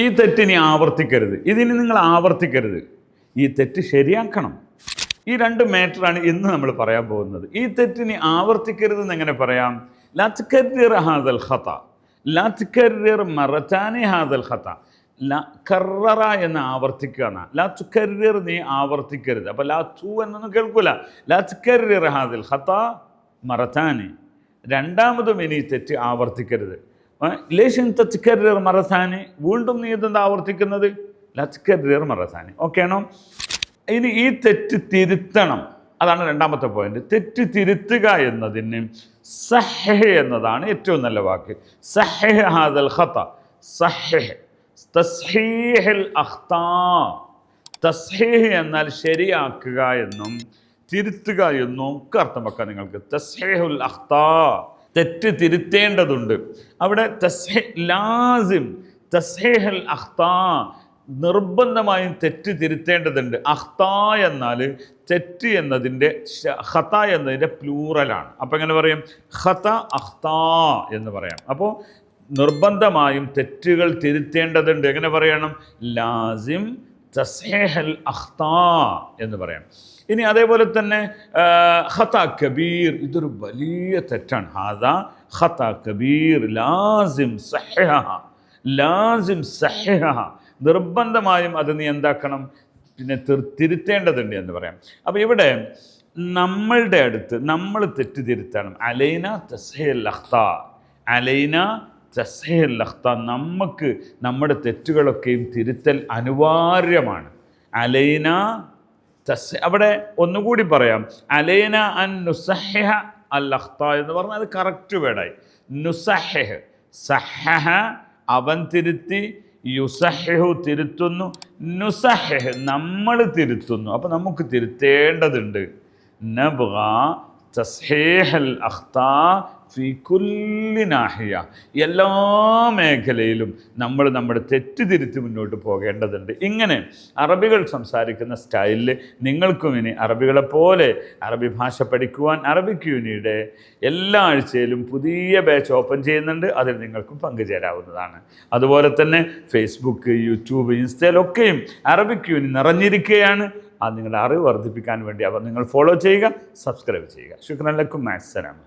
ഈ തെറ്റിനി ആവർത്തിക്കരുത്. ഇതിനി നിങ്ങൾ ആവർത്തിക്കരുത്. ഈ തെറ്റ് ശരിയാക്കണം. ഈ രണ്ട് മാറ്ററാണ് ഇന്ന് നമ്മൾ പറയാൻ പോകുന്നത്. ഈ തെറ്റിനി ആവർത്തിക്കരുത് എന്ന് എങ്ങനെ പറയാം ലത്കരിർ ഹാദൽ ഖത്ത ലത്കരിർ മറച്ചാനി ഹാദൽ ഖത്ത കററ എന്ന് ആവർത്തിക്കുക എന്നാ ലാ കരിയർ നീ ആവർത്തിക്കരുത്. അപ്പോൾ ലാത്തു എന്നൊന്നും കേൾക്കൂല. ലാ കരിയർ ഹാദൽ ഖത്ത മറത്താനി രണ്ടാമതും ഇനി തെറ്റ് ആവർത്തിക്കരുത്. ലേശൻ തച്ചുക്കറിർ മറത്താനി വീണ്ടും നീ ഇതെന്താ ആവർത്തിക്കുന്നത്? ലച്ചുക്കറിർ മറത്താനി ഓക്കെ ആണോ? ഇനി ഈ തെറ്റ് തിരുത്തണം. അതാണ് രണ്ടാമത്തെ പോയിന്റ് തെറ്റ് തിരുത്തുക എന്നതിന് സഹ് എന്നതാണ് ഏറ്റവും നല്ല വാക്ക്. സഹ് ഹാദൽ ഖത്ത സഹ് തസ്ഹീഹൽ എന്നാൽ ശരിയാക്കുക എന്നും തിരുത്തുക എന്നും ഒക്കെ അർത്ഥം വെക്കാം നിങ്ങൾക്ക്. തസ്ഹീഹുൽ അഖ്താ. തെറ്റ് തിരുത്തേണ്ടതുണ്ട്. അവിടെ തസ്ഹി ലാസിം തസ്ഹീഹുൽ അഖ്താ നിർബന്ധമായും തെറ്റ് തിരുത്തേണ്ടതുണ്ട്. അഖ്താ എന്നാൽ തെറ്റ് എന്നതിന്റെ ഹത എന്നതിന്റെ പ്ലൂറലാണ് അപ്പം എങ്ങനെ പറയും? ഖത അഖ്താ എന്ന് പറയാം. അപ്പോൾ നിർബന്ധമായും തെറ്റുകൾ തിരുത്തേണ്ടതുണ്ട്. എങ്ങനെ പറയണം? ലാസിം തസ്ഹേഹൽ അഖ്താ എന്ന് പറയാം. ഇനി അതേപോലെ തന്നെ ഖത കബീർ ഇതൊരു വലിയ തെറ്റാണ്. ഹാദ ഖത കബീർ ലാസിം സഹഹ ലാസിം സഹഹ. നിർബന്ധമായും അത് നീ എന്താക്കണം? പിന്നെ തിരുത്തേണ്ടതുണ്ട് എന്ന് പറയാം. അപ്പോൾ ഇവിടെ നമ്മളുടെ അടുത്ത് നമ്മൾ തെറ്റിദ്ധരുത്തണം അലൈന തസ്ഹേൽ അഖ്താ. അലൈന അഖ്ത നമുക്ക് നമ്മുടെ തെറ്റുകളൊക്കെയും തിരുത്തൽ അനിവാര്യമാണ്. അലൈന തസ് അവിടെ ഒന്നുകൂടി പറയാം. അലൈന അൻ നുസഹ അൽ എന്ന് പറഞ്ഞാൽ അത് കറക്റ്റ് വേർഡായി. നുസഹ് സഹഹ അവൻ തിരുത്തി യുസഹു തിരുത്തുന്നു നുസഹ് നമ്മൾ തിരുത്തുന്നു. അപ്പോൾ നമുക്ക് തിരുത്തേണ്ടതുണ്ട്. നബ്ഗ തസ്ഹേഹൽ അഖ്താ ഫി കുല്ലി നാഹിയ. എല്ലാ മേഖലയിലും നമ്മൾ നമ്മുടെ തെറ്റ് തിരുത്തി മുന്നോട്ട് പോകേണ്ടതുണ്ട്. ഇങ്ങനെ അറബികൾ സംസാരിക്കുന്ന സ്റ്റൈലിൽ നിങ്ങൾക്കും ഇനി അറബികളെപ്പോലെ അറബി ഭാഷ പഠിക്കുവാൻ അറബിക് യൂണിയുടെ എല്ലാ ആഴ്ചയിലും പുതിയ ബാച്ച് ഓപ്പൺ ചെയ്യുന്നുണ്ട്. അതിൽ നിങ്ങൾക്കും പങ്കുചേരാവുന്നതാണ്. അതുപോലെ തന്നെ ഫേസ്ബുക്ക് യൂട്യൂബ് ഇൻസ്റ്റയിലൊക്കെയും അറബിക് യൂണി നിറഞ്ഞിരിക്കുകയാണ്. അത് നിങ്ങളുടെ അറിവ് വർദ്ധിപ്പിക്കാൻ വേണ്ടി അവർ നിങ്ങൾ ഫോളോ ചെയ്യുക സബ്സ്ക്രൈബ് ചെയ്യുക. ശുക്രൻ ലക്കും മാസ്സലാമ